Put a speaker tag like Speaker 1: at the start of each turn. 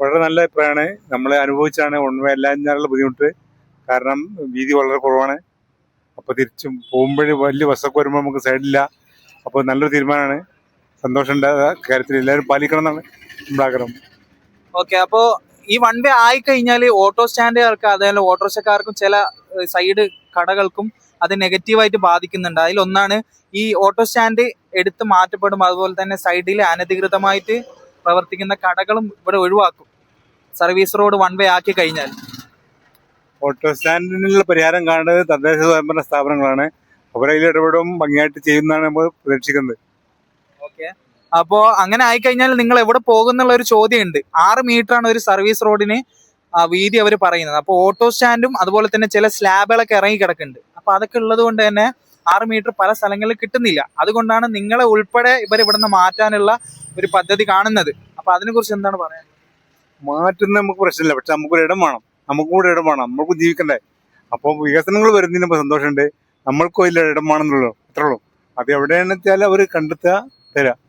Speaker 1: വളരെ നല്ല അഭിപ്രായമാണ്. നമ്മൾ അനുഭവിച്ചാണ് ഉണ്മ എല്ലാഞ്ഞാലുള്ള ബുദ്ധിമുട്ട്. കാരണം വീതി വളരെ കുറവാണ്. അപ്പോൾ തിരിച്ചും പോകുമ്പോൾ വലിയ ബസ്സൊക്കെ വരുമ്പോൾ നമുക്ക് സൈഡില്ല അപ്പോൾ നല്ലൊരു തീരുമാനമാണ്. സന്തോഷമുണ്ട് കാര്യത്തിൽ. എല്ലാവരും പാലിക്കണം എന്നാണ് നമ്മുടെ ആഗ്രഹം.
Speaker 2: ഓക്കെ അപ്പോ ഈ വൺ വേ ആയി കഴിഞ്ഞാൽ ഓട്ടോ സ്റ്റാൻഡുകാർക്ക് അതേപോലെ ഓട്ടോറിക്ഷക്കാർക്കും ചില സൈഡ് കടകൾക്കും അത് നെഗറ്റീവായിട്ട് ബാധിക്കുന്നുണ്ട്. അതിലൊന്നാണ് ഈ ഓട്ടോ സ്റ്റാൻഡ് എടുത്ത് മാറ്റപ്പെടും. അതുപോലെ തന്നെ സൈഡിൽ അനധികൃതമായിട്ട് പ്രവർത്തിക്കുന്ന കടകളും ഇവിടെ ഒഴിവാക്കും. സർവീസ് റോഡ് വൺ വേ ആക്കി കഴിഞ്ഞാൽ.
Speaker 1: ഓട്ടോ സ്റ്റാൻഡിനുള്ള പരിഹാരം കാണുന്നത് തദ്ദേശ സ്വയംഭരണ സ്ഥാപനങ്ങളാണ്. അവരതിൽ ഇടപെടും ഭംഗിയായിട്ട് ചെയ്യുന്നതാണ് നമ്മൾ പ്രതീക്ഷിക്കുന്നത്.
Speaker 2: ഓക്കെ അപ്പോ അങ്ങനെ ആയി കഴിഞ്ഞാൽ നിങ്ങൾ എവിടെ പോകുന്നുള്ള ഒരു ചോദ്യം ഉണ്ട് ആറ് മീറ്റർ ആണ് ഒരു സർവീസ് റോഡിന് വീതി അവർ പറയുന്നത്. അപ്പോൾ ഓട്ടോ സ്റ്റാൻഡും അതുപോലെ തന്നെ ചില സ്ലാബുകളൊക്കെ ഇറങ്ങി കിടക്കുന്നുണ്ട്. അപ്പൊ അതൊക്കെ ഉള്ളത് കൊണ്ട് തന്നെ ആറ് മീറ്റർ പല സ്ഥലങ്ങളിൽ കിട്ടുന്നില്ല. അതുകൊണ്ടാണ് നിങ്ങളെ ഉൾപ്പെടെ ഇവർ ഇവിടുന്ന് മാറ്റാനുള്ള ഒരു പദ്ധതി കാണുന്നത്. അപ്പൊ അതിനെ കുറിച്ച് എന്താണ് പറയാൻ
Speaker 1: മാറ്റുന്ന നമുക്ക് പ്രശ്നമില്ല. പക്ഷെ നമുക്കൊരു ഇടം വേണം. നമുക്കും കൂടെ ഇടം വേണം. നമുക്ക് ജീവിക്കണ്ടേ? അപ്പോൾ വികസനങ്ങൾ വരുന്നതിന് സന്തോഷമുണ്ട്. നമ്മൾക്കും അതിൽ ഇടം വേണമെന്നുള്ളൂ. അത്രേ ഉള്ളൂ. അത് എവിടെയാണെന്ന് വെച്ചാൽ അവർ കണ്ടെത്തുക തരാം.